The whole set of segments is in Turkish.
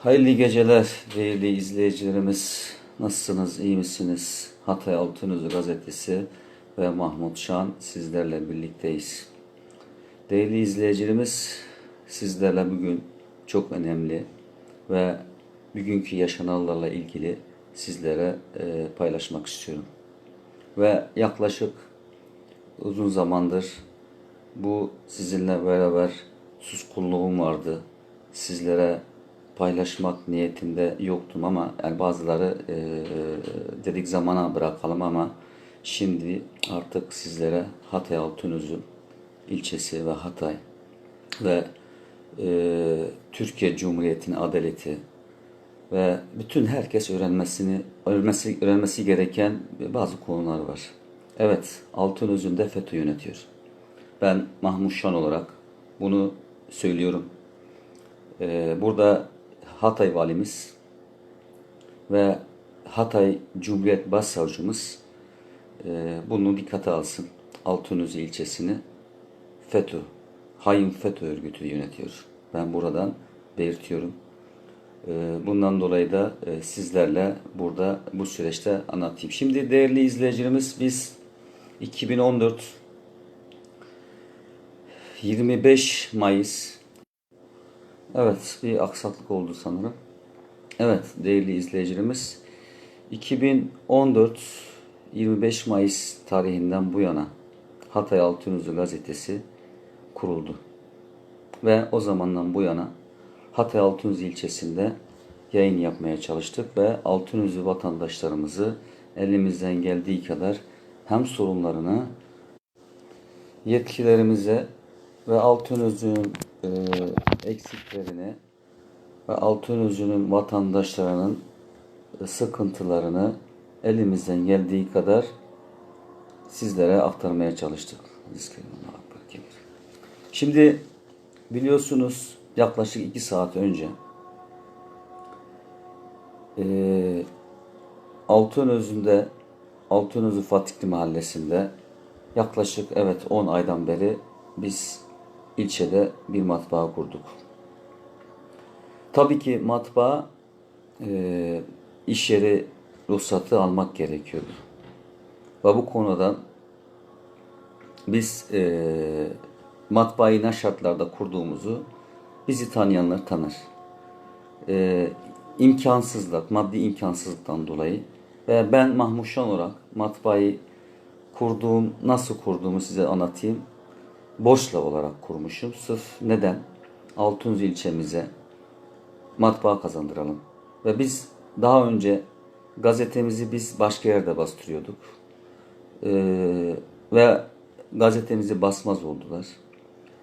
Hayırlı geceler değerli izleyicilerimiz. Nasılsınız, iyi misiniz? Hatay Altınözü gazetesi ve Mahmut Şan sizlerle birlikteyiz. Değerli izleyicilerimiz, sizlerle bugün çok önemli ve bugünkü yaşananlarla ilgili sizlere e, paylaşmak istiyorum. Ve yaklaşık uzun zamandır bu sizinle beraber suskunluğum vardı. Sizlere paylaşmak niyetinde yoktum ama yani bazıları e, dedik zamana bırakalım ama şimdi artık sizlere Hatay Altınözü ilçesi ve Hatay ve e, Türkiye Cumhuriyeti'nin adaleti ve bütün herkes öğrenmesini öğrenmesi, öğrenmesi gereken bazı konular var. Evet, Altınözü'nde de FETÖ yönetiyor. Ben Mahmut Şan olarak bunu söylüyorum. Ee, burada Hatay valimiz ve Hatay Cumhuriyet Başsavcımız e, bunu dikkate alsın. Altınözü ilçesini FETÖ, hain FETÖ örgütü yönetiyor. Ben buradan belirtiyorum. Ee, Bundan dolayı da e, sizlerle burada bu süreçte anlatayım. Şimdi değerli izleyicilerimiz biz 2014 25 Mayıs Evet bir aksaklık oldu sanırım. Evet değerli izleyicilerimiz 2014 25 Mayıs tarihinden bu yana Hatay Altınözü gazetesi kuruldu. Ve o zamandan bu yana Hatay Altınözü ilçesinde yayın yapmaya çalıştık ve Altınözü vatandaşlarımızı elimizden geldiği kadar hem sorunlarını yetkilerimize ve Altınözü'nün e, eksiklerini ve Altınözü'nün vatandaşlarının e, sıkıntılarını elimizden geldiği kadar sizlere aktarmaya çalıştık. Şimdi biliyorsunuz yaklaşık iki saat önce e, Altınözü'nde Altınözü Fatihli Mahallesi'nde yaklaşık evet 10 aydan beri biz ilçede bir matbaa kurduk. Tabii ki matbaa e, iş yeri ruhsatı almak gerekiyordu. Ve bu konudan biz e, matbaayı ne şartlarda kurduğumuzu bizi tanıyanlar tanır. E, imkansızlık, maddi imkansızlıktan dolayı ve ben Mahmut olarak matbaayı kurduğum, nasıl kurduğumu size anlatayım. Borçla olarak kurmuşum. Sırf neden? Altunuz ilçemize matbaa kazandıralım. Ve biz daha önce gazetemizi biz başka yerde bastırıyorduk. Ee, ve gazetemizi basmaz oldular.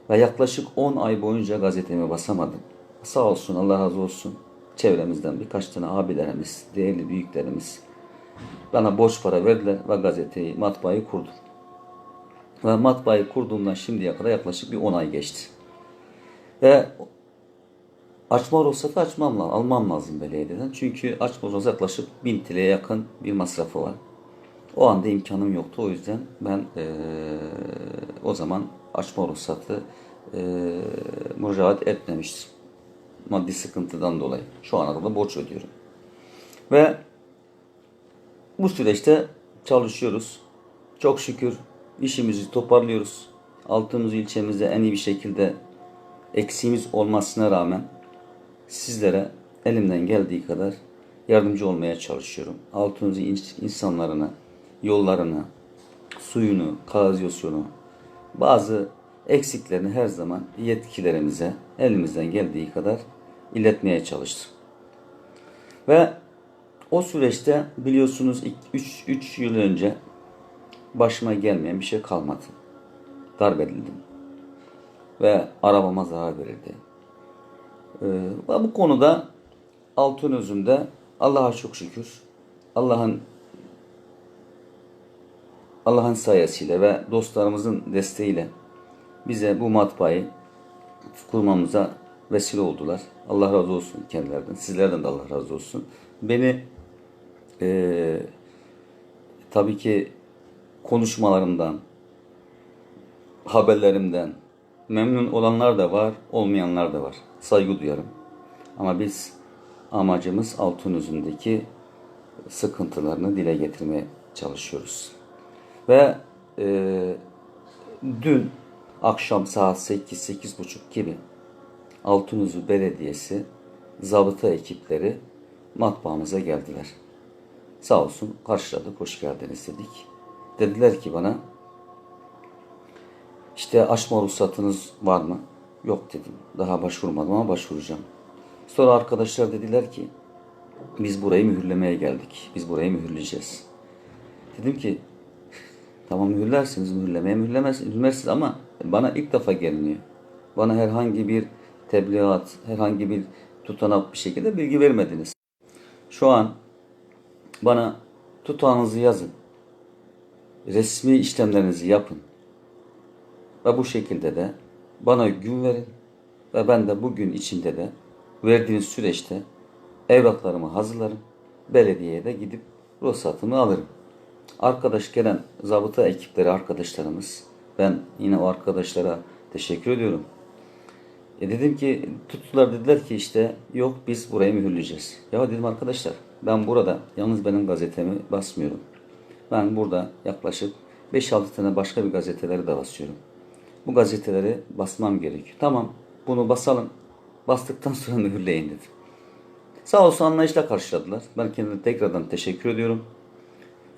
Ve yaklaşık 10 ay boyunca gazetemi basamadım. Sağ olsun Allah razı olsun. Çevremizden birkaç tane abilerimiz, değerli büyüklerimiz bana borç para verdiler ve gazeteyi, matbaayı kurdum. Ve matbaayı kurduğumdan şimdiye kadar yaklaşık bir 10 ay geçti. Ve açma ruhsatı açmam lazım, almam lazım belediyeden. Çünkü açma ruhsatı yaklaşık 1000 TL'ye yakın bir masrafı var. O anda imkanım yoktu. O yüzden ben ee, o zaman açma ruhsatı e, müracaat etmemiştim. Maddi sıkıntıdan dolayı. Şu ana kadar borç ödüyorum. Ve bu süreçte çalışıyoruz. Çok şükür işimizi toparlıyoruz. Altımız ilçemizde en iyi bir şekilde eksiğimiz olmasına rağmen sizlere elimden geldiği kadar yardımcı olmaya çalışıyorum. Altınızı insanlarına, yollarını, suyunu, kanalizasyonu, bazı eksiklerini her zaman yetkilerimize elimizden geldiği kadar iletmeye çalıştım. Ve o süreçte biliyorsunuz 3 yıl önce başıma gelmeyen bir şey kalmadı. Darp edildim. Ve arabama zarar verildi. Ee, bu konuda altın özümde Allah'a çok şükür Allah'ın Allah'ın sayesinde ve dostlarımızın desteğiyle bize bu matbaayı kurmamıza vesile oldular. Allah razı olsun kendilerden. Sizlerden de Allah razı olsun. Beni e, tabii ki konuşmalarımdan, haberlerimden memnun olanlar da var, olmayanlar da var. Saygı duyarım. Ama biz amacımız Altınözü'ndeki sıkıntılarını dile getirmeye çalışıyoruz. Ve e, dün akşam saat 8-8.30 gibi Altınözü Belediyesi zabıta ekipleri matbaamıza geldiler. Sağ olsun karşıladık, hoş geldiniz dedik. Dediler ki bana işte açma ruhsatınız var mı? Yok dedim. Daha başvurmadım ama başvuracağım. Sonra arkadaşlar dediler ki biz burayı mühürlemeye geldik. Biz burayı mühürleyeceğiz. Dedim ki tamam mühürlersiniz mühürlemeye mühürlemezsiniz, mühürlersiniz ama bana ilk defa geliniyor. Bana herhangi bir tebliğat, herhangi bir tutanak bir şekilde bilgi vermediniz. Şu an bana tutağınızı yazın. Resmi işlemlerinizi yapın. Ve bu şekilde de bana gün verin. Ve ben de bugün içinde de verdiğiniz süreçte evraklarımı hazırlarım. Belediyeye de gidip ruhsatımı alırım. Arkadaş gelen zabıta ekipleri arkadaşlarımız. Ben yine o arkadaşlara teşekkür ediyorum. E dedim ki tuttular dediler ki işte yok biz burayı mühürleyeceğiz. Ya dedim arkadaşlar ben burada yalnız benim gazetemi basmıyorum. Ben burada yaklaşık 5-6 tane başka bir gazeteleri de basıyorum. Bu gazeteleri basmam gerekiyor. Tamam bunu basalım. Bastıktan sonra mühürleyin dedim. Sağ olsun anlayışla karşıladılar. Ben kendilerine tekrardan teşekkür ediyorum.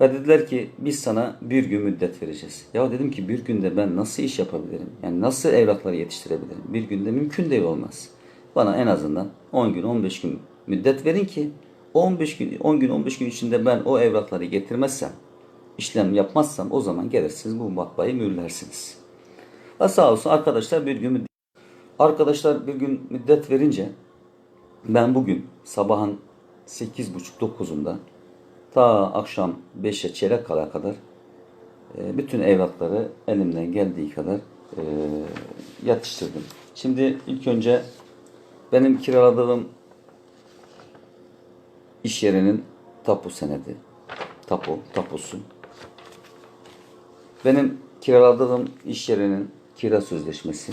Ve dediler ki biz sana bir gün müddet vereceğiz. Ya dedim ki bir günde ben nasıl iş yapabilirim? Yani nasıl evrakları yetiştirebilirim? Bir günde mümkün değil olmaz. Bana en azından 10 gün 15 gün müddet verin ki 15 gün 10 gün 15 gün içinde ben o evrakları getirmezsem işlem yapmazsam o zaman gelirsiniz bu matbaayı mühürlersiniz. Ve sağ olsun arkadaşlar bir gün Arkadaşlar bir gün müddet verince ben bugün sabahın 8.30-9'unda ta akşam 5'e çeyrek kala kadar e, bütün evrakları elimden geldiği kadar e, yatıştırdım. Şimdi ilk önce benim kiraladığım iş yerinin tapu senedi, tapu, tapusu. Benim kiraladığım iş yerinin kira sözleşmesi.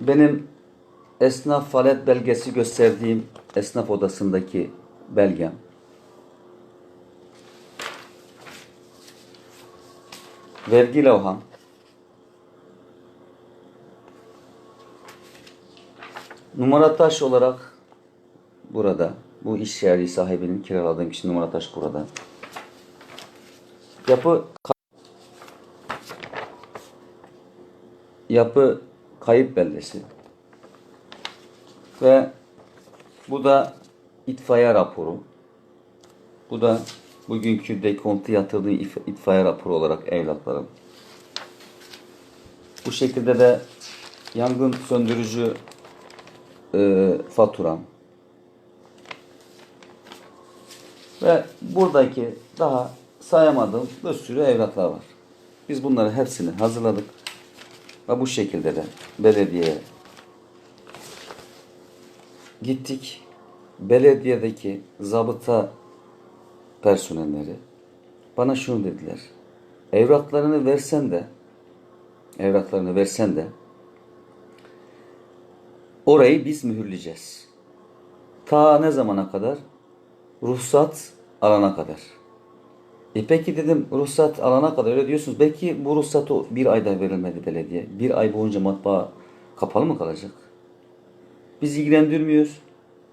Benim esnaf faaliyet belgesi gösterdiğim esnaf odasındaki belgem. Vergi levham. Numara taş olarak burada. Bu iş yeri sahibinin kiraladığım kişi numara taş burada. Yapı yapı kayıp belgesi. Ve bu da itfaiye raporu. Bu da bugünkü dekontu yatırdığı itfaiye raporu olarak evlatlarım. Bu şekilde de yangın söndürücü e, faturam. Ve buradaki daha sayamadığım bir sürü evraklar var. Biz bunları hepsini hazırladık. Ve bu şekilde de belediyeye gittik. Belediyedeki zabıta personelleri bana şunu dediler. Evraklarını versen de evraklarını versen de orayı biz mühürleyeceğiz. Ta ne zamana kadar? Ruhsat alana kadar. E peki dedim ruhsat alana kadar öyle diyorsunuz. Belki bu ruhsat o bir ayda verilmedi belediye. Bir ay boyunca matbaa kapalı mı kalacak? Biz ilgilendirmiyor.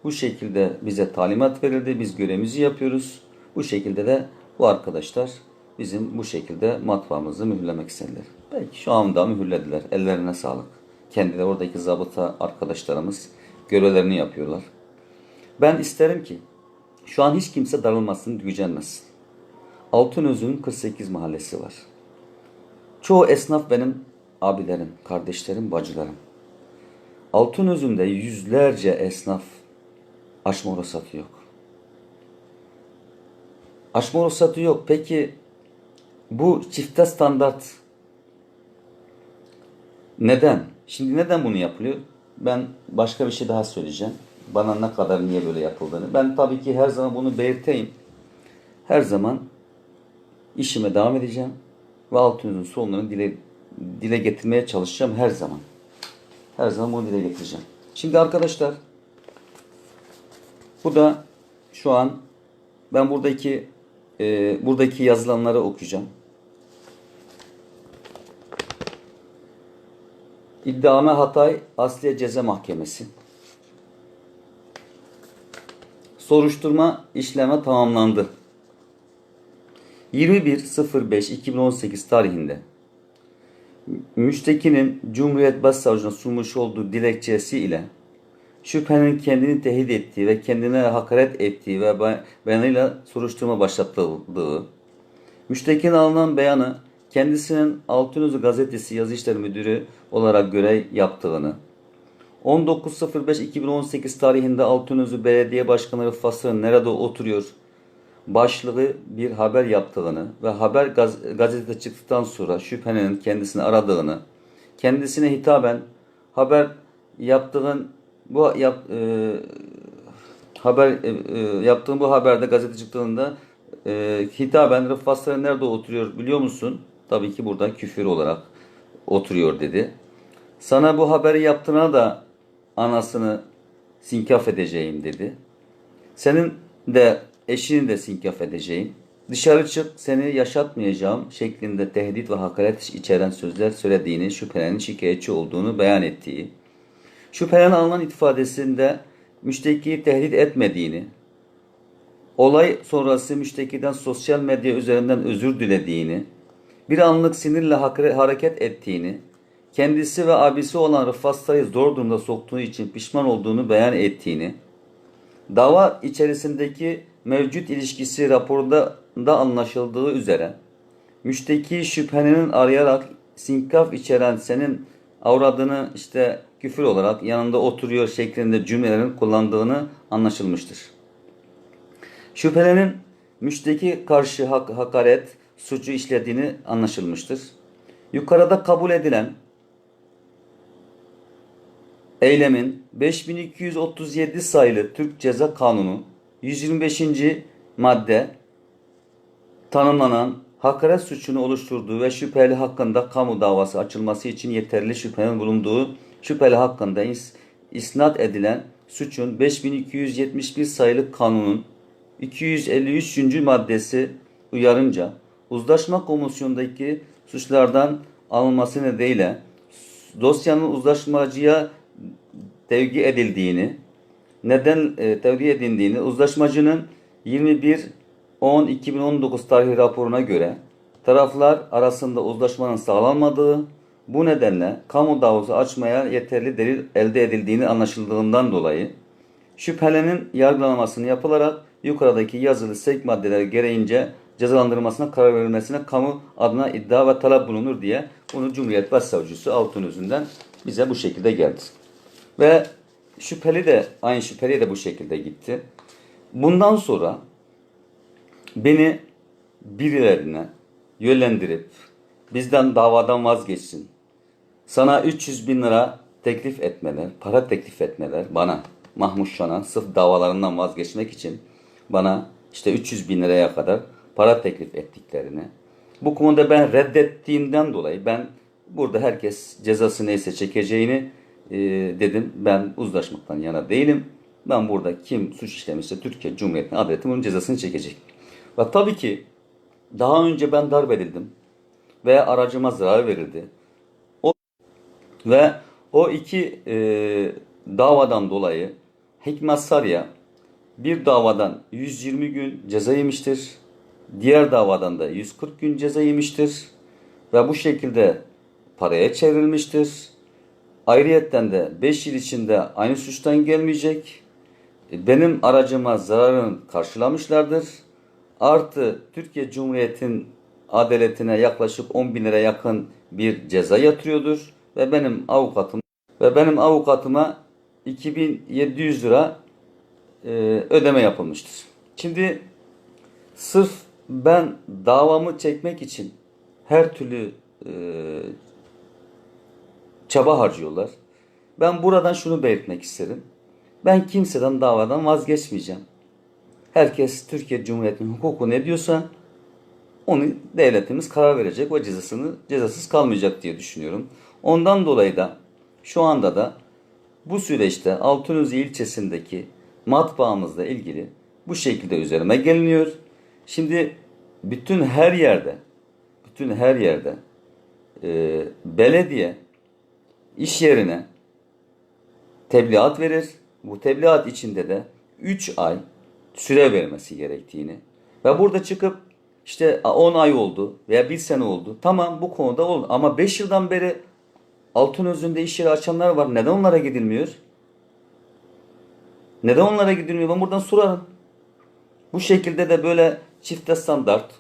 Bu şekilde bize talimat verildi. Biz görevimizi yapıyoruz. Bu şekilde de bu arkadaşlar bizim bu şekilde matbaamızı mühürlemek istediler. Belki şu anda mühürlediler. Ellerine sağlık. Kendileri oradaki zabıta arkadaşlarımız görevlerini yapıyorlar. Ben isterim ki şu an hiç kimse darılmasın, gücenmesin. Altınözü'nün 48 mahallesi var. Çoğu esnaf benim abilerim, kardeşlerim, bacılarım. Altınözü'nde yüzlerce esnaf açma ruhsatı yok. Açma ruhsatı yok. Peki bu çifte standart neden? Şimdi neden bunu yapılıyor? Ben başka bir şey daha söyleyeceğim. Bana ne kadar niye böyle yapıldığını. Ben tabii ki her zaman bunu belirteyim. Her zaman işime devam edeceğim. Ve Altınöz'ün sorunlarını dile, dile getirmeye çalışacağım her zaman. Her zaman bunu dile getireceğim. Şimdi arkadaşlar bu da şu an ben buradaki e, buradaki yazılanları okuyacağım. İddiame Hatay Asliye Ceza Mahkemesi. Soruşturma işleme tamamlandı. 21.05.2018 tarihinde müştekinin Cumhuriyet Başsavcılığına sunmuş olduğu dilekçesi ile şüphenin kendini tehdit ettiği ve kendine hakaret ettiği ve be- beyanıyla soruşturma başlatıldığı, müştekinin alınan beyanı kendisinin Altınözü Gazetesi Yazı İşleri Müdürü olarak görev yaptığını, 19.05.2018 tarihinde Altınözü Belediye Başkanı Rıfat nerede oturuyor başlığı bir haber yaptığını ve haber gaz- gazetede çıktıktan sonra şüphelinin kendisini aradığını, kendisine hitaben haber yaptığın bu yap, e, haber e, e, yaptığın bu haberde gazete çıktığında e, hitaben Rıfat Sırrın nerede oturuyor biliyor musun? Tabii ki burada küfür olarak oturuyor dedi. Sana bu haberi yaptığına da anasını sinkaf edeceğim dedi. Senin de eşini de sinkaf edeceğim. Dışarı çık seni yaşatmayacağım şeklinde tehdit ve hakaret içeren sözler söylediğini, şüphelenin şikayetçi olduğunu beyan ettiği, şüphelenin alınan ifadesinde müştekiyi tehdit etmediğini, olay sonrası müştekiden sosyal medya üzerinden özür dilediğini, bir anlık sinirle hareket ettiğini, kendisi ve abisi olan Rıfat Say'ı zor durumda soktuğu için pişman olduğunu beyan ettiğini, dava içerisindeki mevcut ilişkisi raporda da anlaşıldığı üzere, müşteki şüphelinin arayarak sinkaf içeren senin avradını işte küfür olarak yanında oturuyor şeklinde cümlelerin kullandığını anlaşılmıştır. Şüphelenin müşteki karşı hak, hakaret suçu işlediğini anlaşılmıştır. Yukarıda kabul edilen eylemin 5237 sayılı Türk Ceza Kanunu 125. madde tanımlanan hakaret suçunu oluşturduğu ve şüpheli hakkında kamu davası açılması için yeterli şüphenin bulunduğu şüpheli hakkında is- isnat edilen suçun 5271 sayılı kanunun 253. maddesi uyarınca uzlaşma komisyonundaki suçlardan alınması nedeniyle dosyanın uzlaşmacıya tevgi edildiğini, neden e, tevdi edildiğini uzlaşmacının 21 10 2019 tarihli raporuna göre taraflar arasında uzlaşmanın sağlanmadığı bu nedenle kamu davası açmaya yeterli delil elde edildiğini anlaşıldığından dolayı şüphelenin yargılanmasını yapılarak yukarıdaki yazılı sevk maddeleri gereğince cezalandırılmasına karar verilmesine kamu adına iddia ve talep bulunur diye bunu Cumhuriyet Başsavcısı Altınözü'nden bize bu şekilde geldi. Ve şüpheli de aynı şüpheli de bu şekilde gitti. Bundan sonra beni birilerine yönlendirip bizden davadan vazgeçsin. Sana 300 bin lira teklif etmeler, para teklif etmeler bana, Mahmut Şan'a sırf davalarından vazgeçmek için bana işte 300 bin liraya kadar para teklif ettiklerini. Bu konuda ben reddettiğimden dolayı ben burada herkes cezası neyse çekeceğini e, dedim. Ben uzlaşmaktan yana değilim. Ben burada kim suç işlemişse Türkiye Cumhuriyeti'nin adaleti bunun cezasını çekecek. Ve tabii ki daha önce ben darp edildim ve aracıma zarar verildi. O ve o iki e, davadan dolayı Hikmet Sarıya bir davadan 120 gün ceza yemiştir. Diğer davadan da 140 gün ceza yemiştir. Ve bu şekilde paraya çevrilmiştir. Ayrıyetten de 5 yıl içinde aynı suçtan gelmeyecek. Benim aracıma zararını karşılamışlardır. Artı Türkiye Cumhuriyeti'nin adaletine yaklaşık 10 bin lira yakın bir ceza yatırıyordur. Ve benim avukatım ve benim avukatıma 2700 lira e, ödeme yapılmıştır. Şimdi sırf ben davamı çekmek için her türlü e, çaba harcıyorlar. Ben buradan şunu belirtmek isterim. Ben kimseden davadan vazgeçmeyeceğim. Herkes Türkiye Cumhuriyeti'nin hukuku ne diyorsa onu devletimiz karar verecek ve cezasını cezasız kalmayacak diye düşünüyorum. Ondan dolayı da Şu anda da bu süreçte Altınözü ilçesindeki matbaamızla ilgili bu şekilde üzerime geliniyor. Şimdi bütün her yerde, bütün her yerde e, belediye iş yerine tebliğat verir. Bu tebliğat içinde de 3 ay süre vermesi gerektiğini ve burada çıkıp işte 10 ay oldu veya 1 sene oldu. Tamam bu konuda oldu ama 5 yıldan beri Altınözü'nde iş yeri açanlar var. Neden onlara gidilmiyor? Neden onlara gidilmiyor? Ben buradan sorarım. Bu şekilde de böyle çifte standart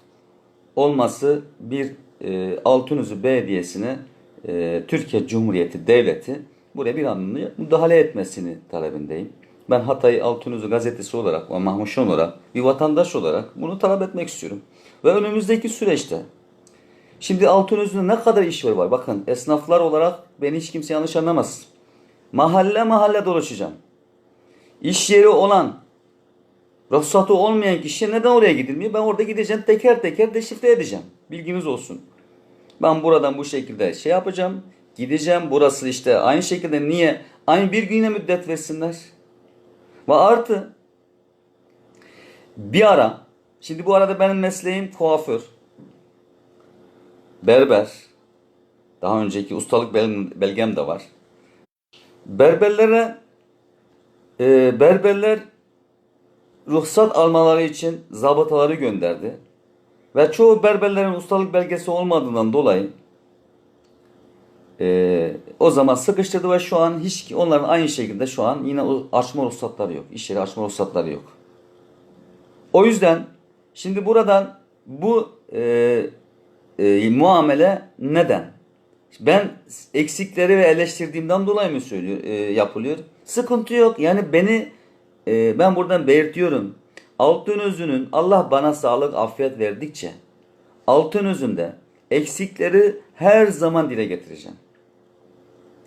olması bir e, Altınözü Belediyesi'ne e, Türkiye Cumhuriyeti Devleti buraya bir anlamda müdahale etmesini talebindeyim. Ben Hatay Altınözü gazetesi olarak ve Mahmuşan olarak bir vatandaş olarak bunu talep etmek istiyorum. Ve önümüzdeki süreçte Şimdi Altınözü'nde ne kadar iş var var. Bakın esnaflar olarak beni hiç kimse yanlış anlamasın. Mahalle mahalle dolaşacağım. İş yeri olan, ruhsatı olmayan kişi neden oraya gidilmiyor? Ben orada gideceğim teker teker deşifre edeceğim. Bilginiz olsun. Ben buradan bu şekilde şey yapacağım. Gideceğim burası işte aynı şekilde niye? Aynı bir güne müddet versinler. Ve artı bir ara şimdi bu arada benim mesleğim kuaför berber. Daha önceki ustalık bel- belgem de var. Berberlere e, berberler ruhsat almaları için zabıtaları gönderdi. Ve çoğu berberlerin ustalık belgesi olmadığından dolayı e, o zaman sıkıştırdı ve şu an hiç onların aynı şekilde şu an yine açma ruhsatları yok. İş yeri açma ruhsatları yok. O yüzden şimdi buradan bu e, e, muamele neden? Ben eksikleri ve eleştirdiğimden dolayı mı söylüyor, e, yapılıyor? Sıkıntı yok. Yani beni e, ben buradan belirtiyorum. Altınözü'nün Allah bana sağlık, afiyet verdikçe Altınözü'nde eksikleri her zaman dile getireceğim.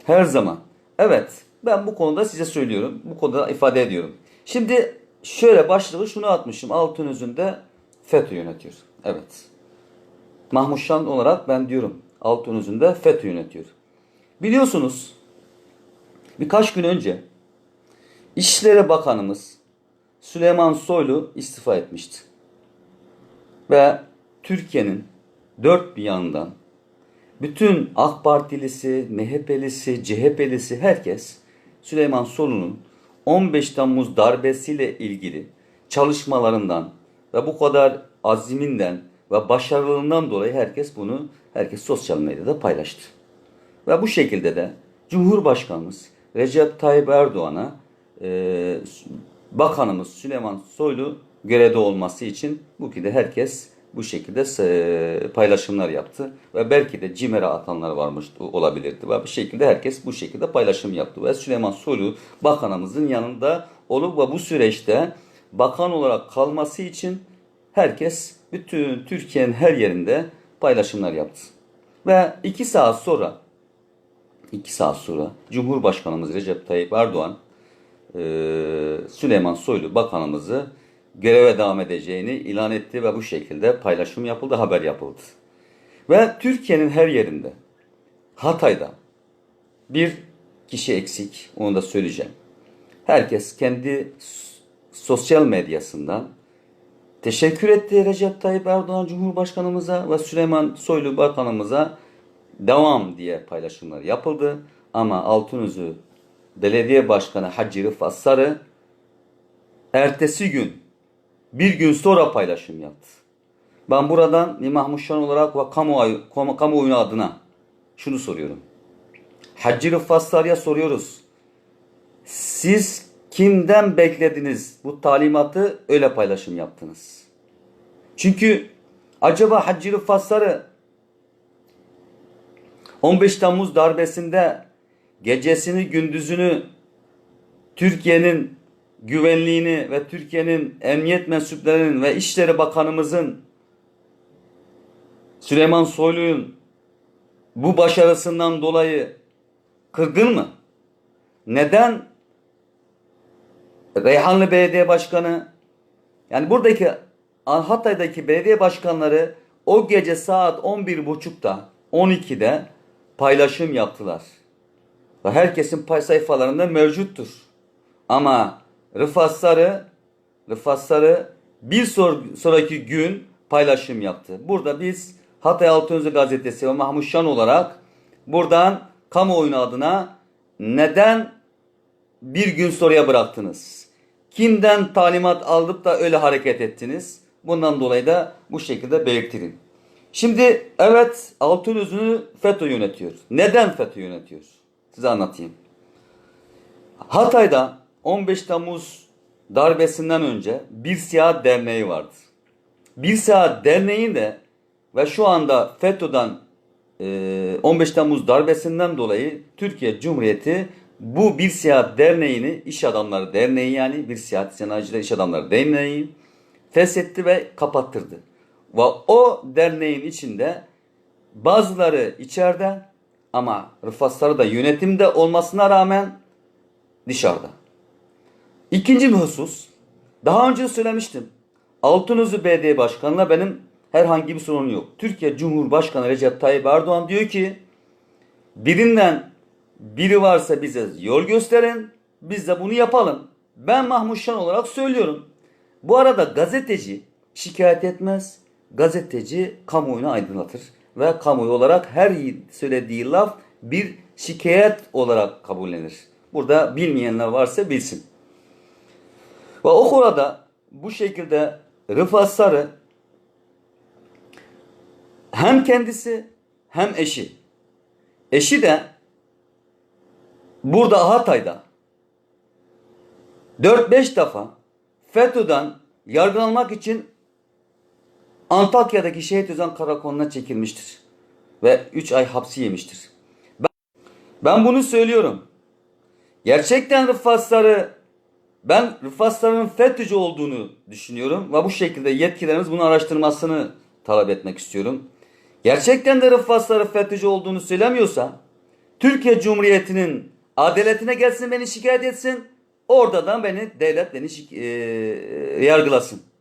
Her zaman. Evet. Ben bu konuda size söylüyorum. Bu konuda ifade ediyorum. Şimdi şöyle başlığı şunu atmışım. Altınözü'nde FETÖ yönetiyor. Evet. Mahmut Şan olarak ben diyorum Altınözü'nde FETÖ yönetiyor. Biliyorsunuz birkaç gün önce İçişleri Bakanımız Süleyman Soylu istifa etmişti. Ve Türkiye'nin dört bir yanından bütün AK Partilisi, MHP'lisi, CHP'lisi herkes Süleyman Soylu'nun 15 Temmuz darbesiyle ilgili çalışmalarından ve bu kadar aziminden ve başarılığından dolayı herkes bunu herkes sosyal medyada paylaştı. Ve bu şekilde de Cumhurbaşkanımız Recep Tayyip Erdoğan'a e, Bakanımız Süleyman Soylu görevde olması için bu ki de herkes bu şekilde paylaşımlar yaptı. Ve belki de CİMER'e atanlar varmış olabilirdi. Ve bir şekilde herkes bu şekilde paylaşım yaptı. Ve Süleyman Soylu bakanımızın yanında olup ve bu süreçte bakan olarak kalması için herkes bütün Türkiye'nin her yerinde paylaşımlar yaptı. Ve iki saat sonra iki saat sonra Cumhurbaşkanımız Recep Tayyip Erdoğan Süleyman Soylu bakanımızı göreve devam edeceğini ilan etti ve bu şekilde paylaşım yapıldı, haber yapıldı. Ve Türkiye'nin her yerinde Hatay'da bir kişi eksik, onu da söyleyeceğim. Herkes kendi sosyal medyasından teşekkür etti Recep Tayyip Erdoğan Cumhurbaşkanımıza ve Süleyman Soylu Bakanımıza devam diye paylaşımlar yapıldı. Ama Altınözü Belediye Başkanı Hacı Rıfat Sarı ertesi gün bir gün sonra paylaşım yaptı. Ben buradan bir Mahmut olarak ve kamuoyu, kamuoyu adına şunu soruyorum. Hacı Rıfat Sarı'ya soruyoruz. Siz kimden beklediniz bu talimatı öyle paylaşım yaptınız? Çünkü acaba Hacı Rıfat Sarı 15 Temmuz darbesinde gecesini gündüzünü Türkiye'nin güvenliğini ve Türkiye'nin emniyet mensuplarının ve İçişleri Bakanımızın Süleyman Soylu'nun bu başarısından dolayı kırgın mı? Neden Reyhanlı Belediye Başkanı yani buradaki Hatay'daki belediye başkanları o gece saat 11.30'da 12'de paylaşım yaptılar. Herkesin pay sayfalarında mevcuttur. Ama Rıfat Sarı, Rıfat Sarı bir sonraki gün paylaşım yaptı. Burada biz Hatay Altınözü Gazetesi ve Mahmut Şan olarak buradan kamuoyunu adına neden bir gün soruya bıraktınız? Kimden talimat aldıp da öyle hareket ettiniz? Bundan dolayı da bu şekilde belirtirim. Şimdi evet Altınözü'nü FETÖ yönetiyor. Neden FETÖ yönetiyor? Size anlatayım. Hatay'da 15 Temmuz darbesinden önce Bir Siyah Derneği vardı. Bir Siyah Derneği de ve şu anda FETÖ'den e, 15 Temmuz darbesinden dolayı Türkiye Cumhuriyeti bu Bir Siyah Derneği'ni İş Adamları Derneği yani Bir Siyah Sanayiciler İş Adamları Derneği feshetti ve kapattırdı. Ve o derneğin içinde bazıları içeride ama Rıfat Sarı da yönetimde olmasına rağmen dışarıda. İkinci bir husus. Daha önce söylemiştim. Altınözü Belediye Başkanı'na benim herhangi bir sorunum yok. Türkiye Cumhurbaşkanı Recep Tayyip Erdoğan diyor ki birinden biri varsa bize yol gösterin. Biz de bunu yapalım. Ben Mahmut Şan olarak söylüyorum. Bu arada gazeteci şikayet etmez. Gazeteci kamuoyunu aydınlatır. Ve kamuoyu olarak her söylediği laf bir şikayet olarak kabullenir. Burada bilmeyenler varsa bilsin. Ve o konuda bu şekilde Rıfat Sarı hem kendisi hem eşi. Eşi de burada Hatay'da 4-5 defa FETÖ'den yargılanmak için Antakya'daki Şehit Özen Karakolu'na çekilmiştir. Ve 3 ay hapsi yemiştir. Ben, ben bunu söylüyorum. Gerçekten Rıfat Sarı ben Rıfat Sarı'nın FETÖ'cü olduğunu düşünüyorum ve bu şekilde yetkililerimiz bunu araştırmasını talep etmek istiyorum. Gerçekten de Rıfat Sarı FETÖ'cü olduğunu söylemiyorsa Türkiye Cumhuriyeti'nin adaletine gelsin beni şikayet etsin. Oradan beni devlet beni e, yargılasın.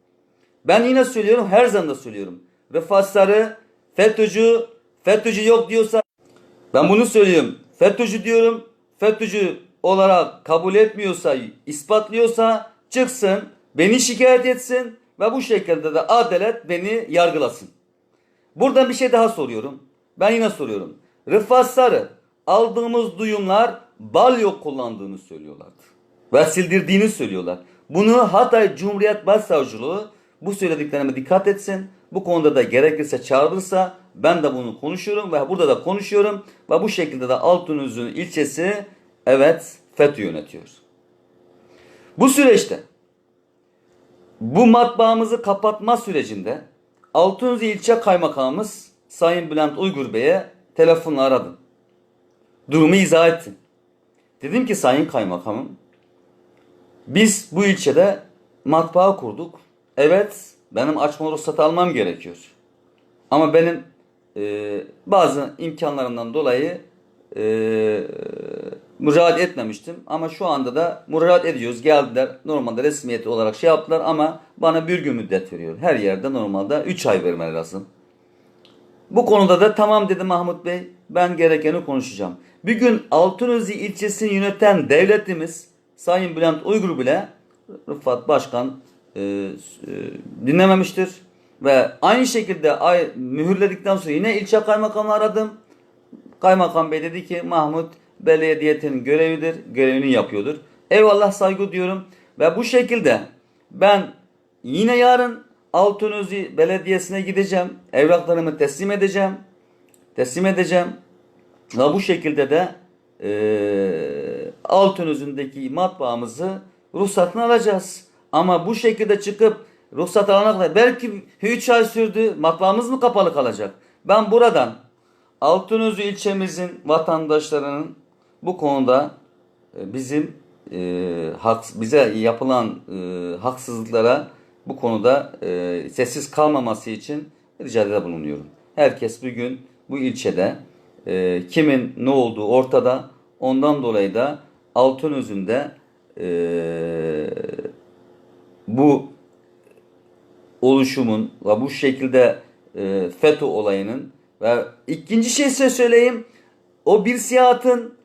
Ben yine söylüyorum her zaman da söylüyorum. Rıfat Sarı FETÖ'cü FETÖ'cü yok diyorsa ben bunu söylüyorum. FETÖ'cü diyorum. FETÖ'cü olarak kabul etmiyorsa, ispatlıyorsa çıksın, beni şikayet etsin ve bu şekilde de adalet beni yargılasın. Buradan bir şey daha soruyorum. Ben yine soruyorum. Rıfat Sarı aldığımız duyumlar balyo kullandığını söylüyorlardı. Ve sildirdiğini söylüyorlar. Bunu Hatay Cumhuriyet Başsavcılığı bu söylediklerime dikkat etsin. Bu konuda da gerekirse çağrılırsa ben de bunu konuşuyorum ve burada da konuşuyorum. Ve bu şekilde de Altınözü ilçesi evet FETÖ yönetiyor. Bu süreçte bu matbaamızı kapatma sürecinde Altınözü ilçe kaymakamımız Sayın Bülent Uygur Bey'e telefonla aradım. Durumu izah ettim. Dedim ki Sayın Kaymakamım biz bu ilçede matbaa kurduk. Evet benim açma ruhsatı almam gerekiyor. Ama benim e, bazı imkanlarımdan dolayı e, müracaat etmemiştim. Ama şu anda da müracaat ediyoruz. Geldiler normalde resmiyeti olarak şey yaptılar ama bana bir gün müddet veriyor. Her yerde normalde 3 ay vermeleri lazım. Bu konuda da tamam dedi Mahmut Bey ben gerekeni konuşacağım. Bir gün Altınözü ilçesini yöneten devletimiz Sayın Bülent Uygur bile Rıfat Başkan e, e, dinlememiştir. Ve aynı şekilde ay, mühürledikten sonra yine ilçe kaymakamını aradım. Kaymakam Bey dedi ki Mahmut belediyetinin görevidir, görevini yapıyordur. Eyvallah saygı diyorum. Ve bu şekilde ben yine yarın Altınözü Belediyesi'ne gideceğim. Evraklarımı teslim edeceğim. Teslim edeceğim. Ve bu şekilde de e, Altınözü'ndeki matbaamızı ruhsatını alacağız. Ama bu şekilde çıkıp ruhsat alana kadar belki 3 ay sürdü matbaamız mı kapalı kalacak? Ben buradan Altınözü ilçemizin vatandaşlarının bu konuda e, bizim e, hak, bize yapılan e, haksızlıklara bu konuda e, sessiz kalmaması için ricada bulunuyorum. Herkes bugün bu ilçede e, kimin ne olduğu ortada. Ondan dolayı da Altınözü'nde e, bu oluşumun ve bu şekilde e, FETÖ olayının ve ikinci şey size söyleyeyim. O bir siyahatın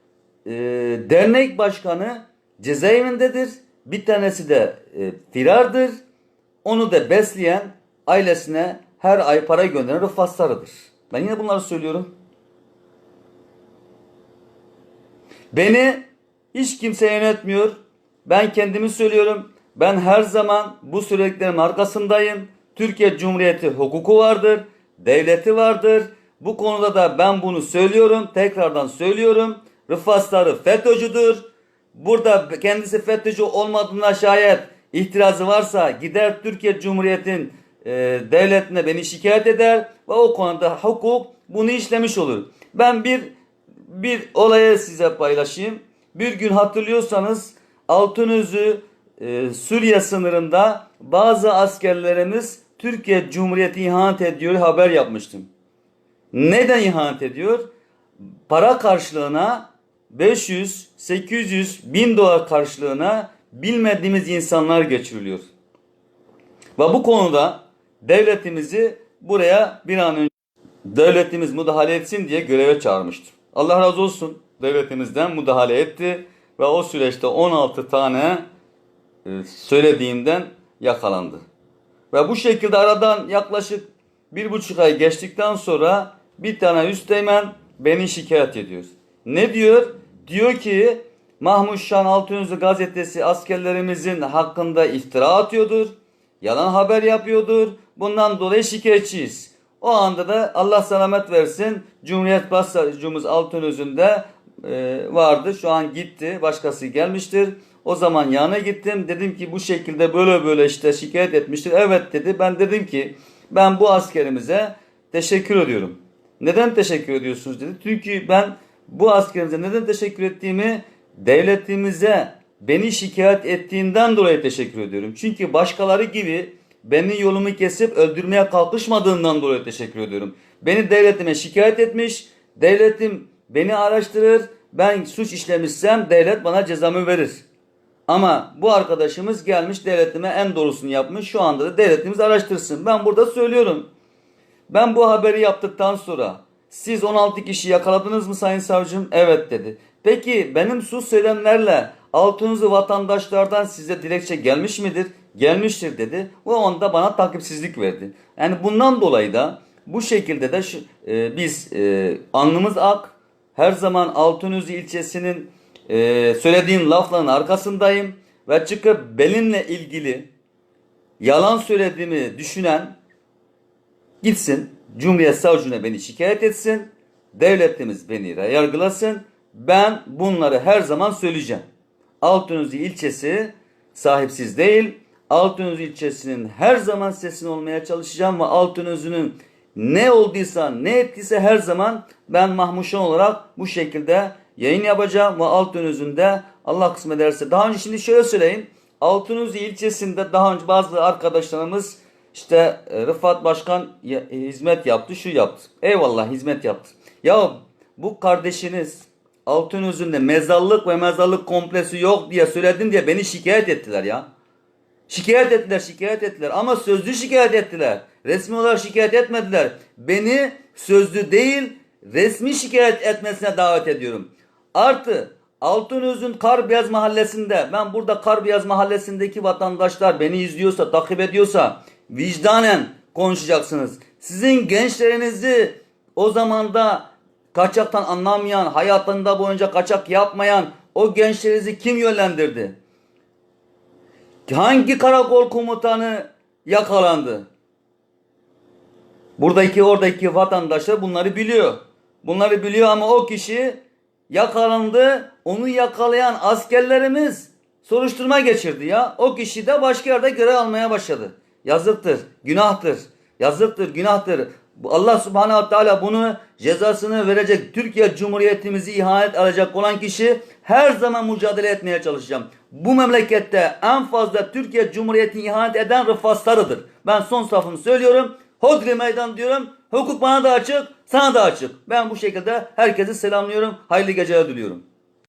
e, dernek başkanı cezaevindedir. Bir tanesi de e, firardır. Onu da besleyen ailesine her ay para gönderen Rıfat Sarı'dır. Ben yine bunları söylüyorum. Beni hiç kimse yönetmiyor. Ben kendimi söylüyorum. Ben her zaman bu söylediklerim arkasındayım. Türkiye Cumhuriyeti hukuku vardır. Devleti vardır. Bu konuda da ben bunu söylüyorum. Tekrardan söylüyorum. Rıfat Sarı FETÖ'cüdür. Burada kendisi FETÖ'cü olmadığına şayet itirazı varsa gider Türkiye Cumhuriyeti'nin e, devletine beni şikayet eder ve o konuda hukuk bunu işlemiş olur. Ben bir bir olayı size paylaşayım. Bir gün hatırlıyorsanız Altınözü e, Suriye sınırında bazı askerlerimiz Türkiye Cumhuriyeti ihanet ediyor haber yapmıştım. Neden ihanet ediyor? Para karşılığına 500, 800, 1000 dolar karşılığına bilmediğimiz insanlar geçiriliyor. Ve bu konuda devletimizi buraya bir an önce devletimiz müdahale etsin diye göreve çağırmıştır. Allah razı olsun devletimizden müdahale etti ve o süreçte 16 tane e, söylediğimden yakalandı. Ve bu şekilde aradan yaklaşık bir buçuk ay geçtikten sonra bir tane üsteğmen beni şikayet ediyor. Ne diyor? Diyor ki Mahmut Şan Altınözü gazetesi askerlerimizin hakkında iftira atıyordur. Yalan haber yapıyordur. Bundan dolayı şikayetçiyiz. O anda da Allah selamet versin Cumhuriyet Başsavcımız Altınözü'nde e, vardı. Şu an gitti. Başkası gelmiştir. O zaman yanına gittim. Dedim ki bu şekilde böyle böyle işte şikayet etmiştir. Evet dedi. Ben dedim ki ben bu askerimize teşekkür ediyorum. Neden teşekkür ediyorsunuz dedi. Çünkü ben bu askerimize neden teşekkür ettiğimi devletimize beni şikayet ettiğinden dolayı teşekkür ediyorum. Çünkü başkaları gibi beni yolumu kesip öldürmeye kalkışmadığından dolayı teşekkür ediyorum. Beni devletime şikayet etmiş. Devletim beni araştırır. Ben suç işlemişsem devlet bana cezamı verir. Ama bu arkadaşımız gelmiş devletime en doğrusunu yapmış. Şu anda da devletimiz araştırsın. Ben burada söylüyorum. Ben bu haberi yaptıktan sonra siz 16 kişi yakaladınız mı sayın savcım? Evet dedi. Peki benim sus söylemlerle altınızı vatandaşlardan size dilekçe gelmiş midir? Gelmiştir dedi. O onda bana takipsizlik verdi. Yani bundan dolayı da bu şekilde de şu, e, biz e, alnımız ak. Her zaman Altınözü ilçesinin e, söylediğim lafların arkasındayım. Ve çıkıp benimle ilgili yalan söylediğimi düşünen Gitsin Cumhuriyet Savcılığına beni şikayet etsin. Devletimiz beni yargılasın. Ben bunları her zaman söyleyeceğim. Altınözü ilçesi sahipsiz değil. Altınözü ilçesinin her zaman sesini olmaya çalışacağım ve Altınözü'nün ne olduysa ne ettiyse her zaman ben Mahmuşan olarak bu şekilde yayın yapacağım ve Altınözü'nde Allah kısmet ederse daha önce şimdi şöyle söyleyeyim. Altınözü ilçesinde daha önce bazı arkadaşlarımız işte e, Rıfat Başkan e, hizmet yaptı, şu yaptı. Eyvallah hizmet yaptı. Ya bu kardeşiniz Altınözü'nde mezarlık ve mezarlık kompleksi yok diye söyledim diye beni şikayet ettiler ya. Şikayet ettiler, şikayet ettiler ama sözlü şikayet ettiler. Resmi olarak şikayet etmediler. Beni sözlü değil resmi şikayet etmesine davet ediyorum. Artı Altınöz'ün Karbeyaz mahallesinde ben burada Karbeyaz mahallesindeki vatandaşlar beni izliyorsa, takip ediyorsa vicdanen konuşacaksınız. Sizin gençlerinizi o zamanda kaçaktan anlamayan, hayatında boyunca kaçak yapmayan o gençlerinizi kim yönlendirdi? Hangi karakol komutanı yakalandı? Buradaki oradaki vatandaşlar bunları biliyor. Bunları biliyor ama o kişi yakalandı. Onu yakalayan askerlerimiz soruşturma geçirdi ya. O kişi de başka yerde görev almaya başladı. Yazıktır, günahtır. Yazıktır, günahtır. Allah subhanehu ve teala bunu cezasını verecek. Türkiye Cumhuriyetimizi ihanet alacak olan kişi her zaman mücadele etmeye çalışacağım. Bu memlekette en fazla Türkiye Cumhuriyeti'ni ihanet eden Rıfat Sarı'dır. Ben son safını söylüyorum. Hodri meydan diyorum. Hukuk bana da açık, sana da açık. Ben bu şekilde herkesi selamlıyorum. Hayırlı geceler diliyorum.